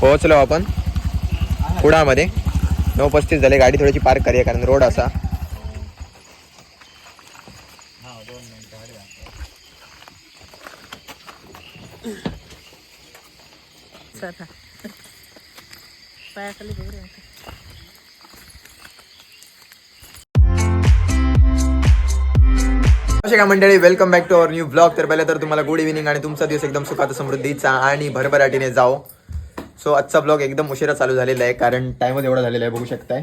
पोहोचलो आपण कुडामध्ये नऊ पस्तीस झाले गाडी थोडीशी पार्क करूया कारण रोड असा. पायाखाली का मंडळी welcome back to our new blog तर पहिले तर तुम्हाला गुड इव्हिनिंग आणि तुमचा दिवस एकदम सुखाचा समृद्धीचा आणि भरभराटीने जाओ. सो आजचा ब्लॉग एकदम उशिरा चालू झालेला आहे कारण टाइमच एवढा झालेला आहे बघू शकताय.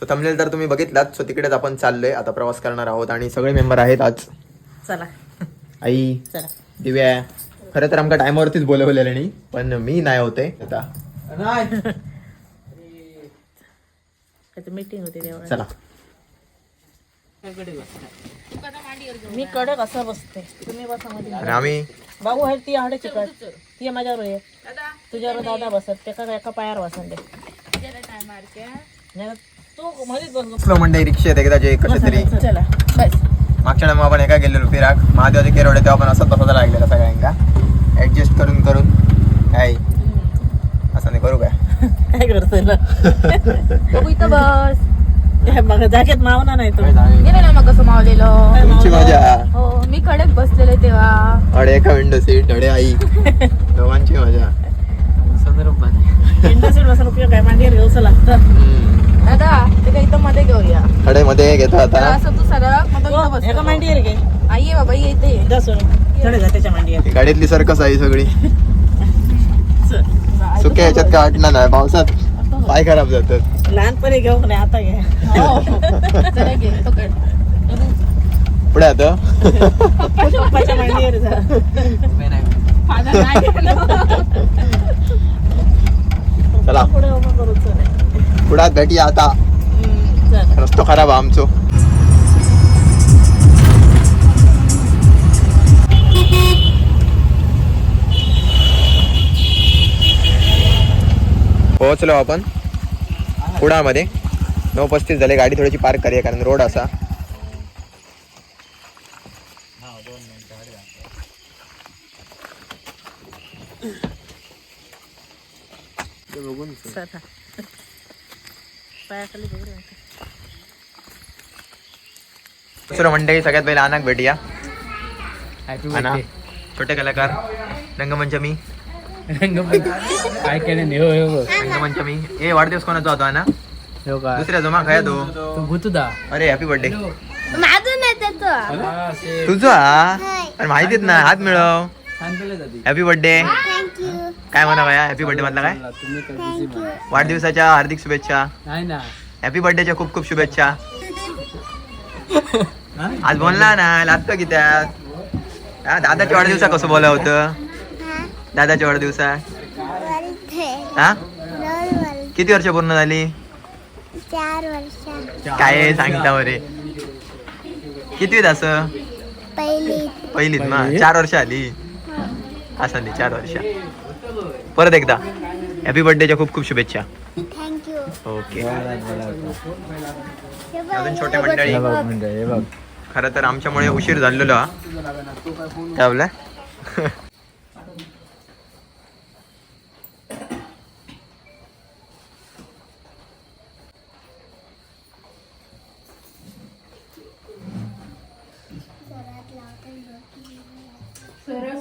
सो थंबनेल तर तुम्ही बघितलात सो तिकडेच आपण चाललोय. आता प्रवास करणार आहोत आणि सगळे मेंबर आहेत आज. चला. आई चला. दिव्या खरं तर आमका टायमावरतीच बोलवलेलं नाही पण मी नाही होते. आता. मीटिंग होती चला. मी कडक असं बसते. तुम्ही बसा मध्ये. आणि आम्ही? बाबू आहे ती हाडे चिकट. ती माझ्यावर ये तुझ्यावर दादा बसत. ते का एका पायावर बसन दे तू मध्येच. बसलो मंडळी रिक्षेत एकदा जे कसे तरी. चला बस. मागच्या टाइम आपण एका गेलेलो फिराक. महादेवाचे केरवडे तेव्हा आपण असंच बसायला लागलेला सगळ्यांका ऍडजस्ट करून करून. काय? असं नाही करू काय? काय इथं बस. हे मग जागेत मावना नाही तो गेले ना मग कसं मावलेलं? तुमची मजा. हो मी कडक बसलेले तेव्हा. अडे एका विंडो सीट धडे आई. दोघांची मजा. सीट बसून उपयोग. दादा ते काही इथं मध्ये घेऊया. खडे मध्ये घेतो तर आता असं तू सरळ हो, बस एका मांडीवर घे. आई ये बाबा त्याच्या मांडीवर. ही गाडीतली सर्कस आहे सगळी. चल. सुक्या ह्याच्यात काय वाटणार नाही पावसात. पाय खराब जातात. लहानपणी घेऊ नाही आता घे. हो. चला घे पुढे आता. पप्पाच्या गेलं. चला. पुढे भेटी आता रस्तो खराब आमचो. पोहोचलो आपण. कुडामध्ये नऊ पस्तीस झाले गाडी थोडीशी पार्क करूया कारण रोड असा. बघून दुसरं मंडळी सगळ्यात पहिला अनाक भेटूया. छोटे कलाकार रंगमंचमी. काय केलं? नाही हो हो ए वाढदिवस कोणाचा होता ना? हो का दुसऱ्या जमा काय तो तू. भूतुदा. अरे हॅपी बर्थडे माझं नाही त्याचं हा, ते तुझा अरे माहितीच ना हात मिळव. हॅपी बर्थडे काय म्हणा बाया? हॅपी बर्थडे मधला काय. वाढदिवसाच्या हार्दिक शुभेच्छा. नाही ना. हॅपी बर्थडेच्या खूप खूप शुभेच्छा. आज बोलला ना लागतं की त्यात. हा, दादाच्या वाढदिवसा कसं बोला होतं? दादाच्या वाढदिवसा हा? किती वर्ष पूर्ण झाली? चार वर्ष काय सांगता बरे. कितवीत असं? पहिली पहिलीत ना. चार वर्ष आली. असं नाही चार वर्ष. परत एकदा. हॅपी बर्थडेच्या खूप खूप शुभेच्छा. ओके अजून छोटे मंडळी. खरं तर आमच्यामुळे उशीर झालेलो हा.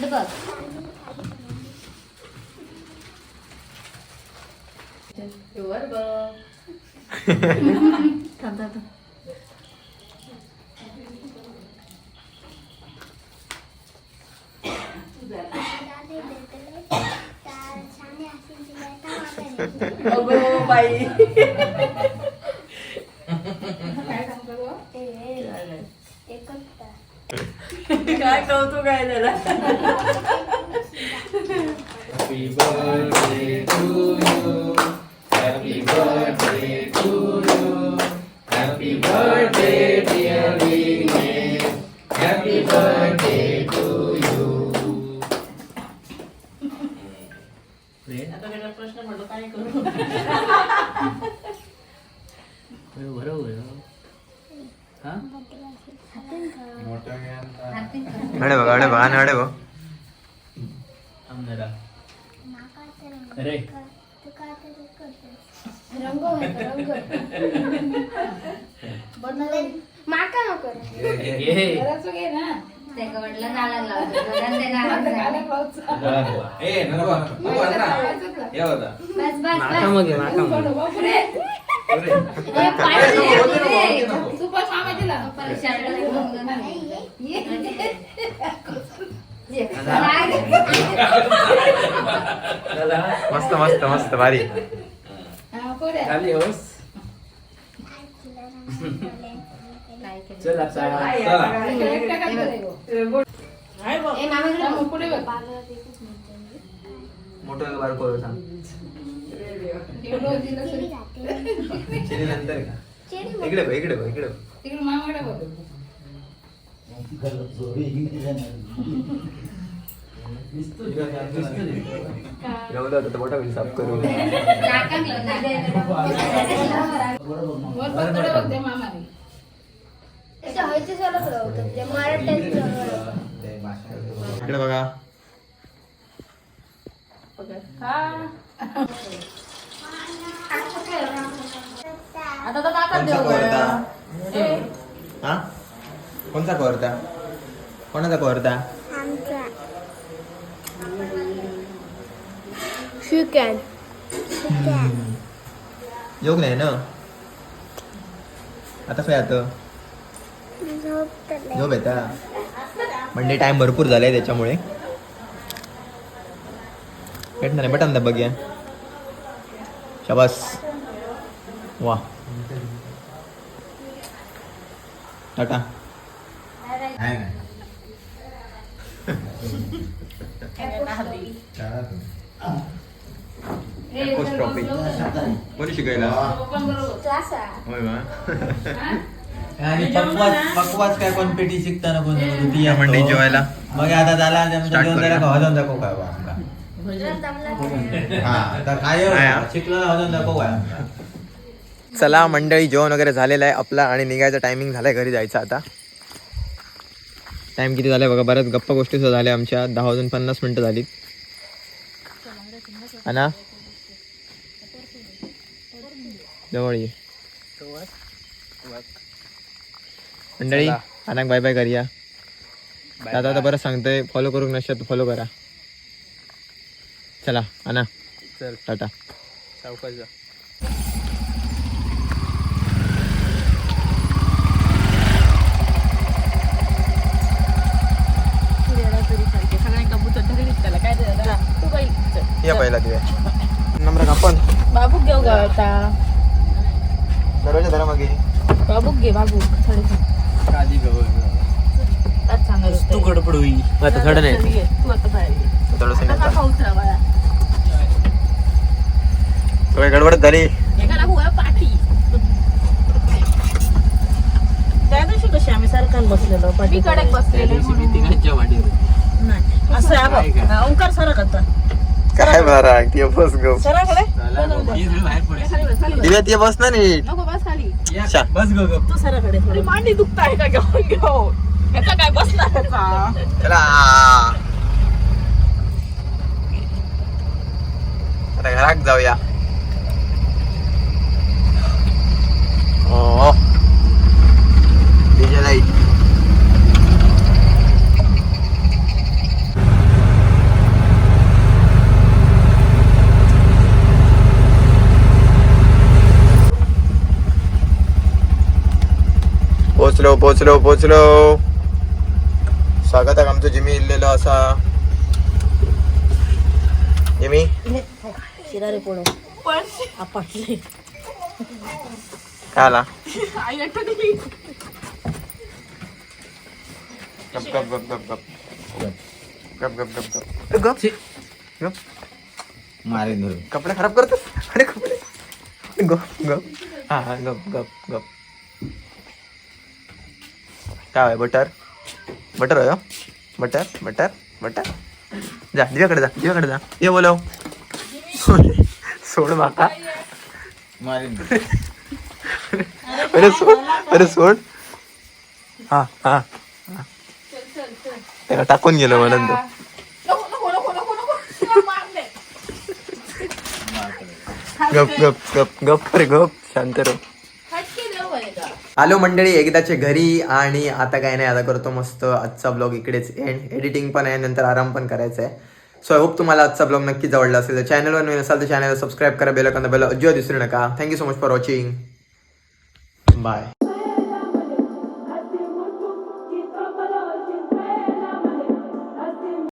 तुम्हाला अगो बाई. काय कौतुक आहे त्याला अडे बघ अडे बघ आणि अडे बघ आमदारा अरे रंग होता, रंग माका नको ये माका मग ये, माका मग ये. दादा मस्त मस्त मस्त भारी. खाली होस? चल आता. बघ मोठं बारको सांग. नंतर का? इकडे बघ इकडे बघ इकडे बघ. राहू दे आता मोठा होईल साफ करू इकडे बघा आता तर काका हा कोणचा कोरता कोणाचा कोरता आमचा चिकन योग नाही ना आता काय आता झोप येता म्हणजे टाइम भरपूर झालाय त्याच्यामुळे भेटणार आहे बटन बघूया शाबास वा टाटा पोस्ट ट्रॉफी कोणी शिकायला होय वा आणि पकवास पकवास काय कोण पेटी शिकताना कोण ती जेवायला मग आता झाला Start जेवण. जरा खावा जाऊन दाखव काय बा आमका. हा आता काय. शिकलो ना जाऊन दाखव काय. चला मंडळी जेवण वगैरे झालेलं आहे. आपला आणि निघायचा टायमिंग झालाय घरी जायचं आता. टाइम किती झालाय बघा बऱ्याच गप्पा गोष्टी सुद्धा झाल्या आमच्या. दहा वाजून पन्नास मिनिटं झाली. ना? जवळ ये. मंडळी अनाक बाय बाय करूया. दादा आता बरं सांगतोय फॉलो करू नसतात फॉलो करा. चला अना चल. टाटा. सावकाश जा. या पहिला दिव्या. नंबर आपण बाबू घेऊ का दरवाजा धरा मागे बाबूक. घे बाबू साडेसात काळजी तू गडबड होई आता थोडं नाही काय गडबड झाली. त्या दिवशी कशी आम्ही सरकार बसलेलो पाठी. कडक बसलेलो असं ओंकार आता. काय बरा ती बस गो. सराकडे. दिव्या ती बस ना नीट. नको बस खाली. शा. बस गो तू सराकडे थोडी. मांडी दुखताय का घेऊन घेऊ याचा काय बसणार याचा चला. आता घरात जाऊया. ओ डीजे लाइट पोचलो पोचलो पोचलो स्वागताक आमचं जिमी इल्लेलो असा जिमी शिरारे पोळो आपटले काय आला गप गप गप गप गप गप गप गप गप गप गप मारेन धरून कपडे खराब करतोस अरे कपडे गप गप हा हा गप गप गप काय आहे? बटर? बटर आहे हो? Butter butter butter. जा दिव्याकडे जा दिव्याकडे जा. ये बोलव. सोड माका अरे सोड अरे सोड. हा हा. त्याला टाकून गेलो म्हणून तो. गप गप गप गप रे गप. शांत रो आलो मंडळी एकदाचे घरी आणि आता काय नाही आता करतो मस्त आजचा ब्लॉग इकडेच एंड एडिटिंग पण आहे नंतर आराम पण करायचा आहे. सो आय होप तुम्हाला आजचा ब्लॉग नक्कीच आवडला असेल. तर चॅनलवर नवीन असाल तर चॅनलला सबस्क्राईब करा बेल बेल अजिबात विसरू नका. Thank you so much for watching bye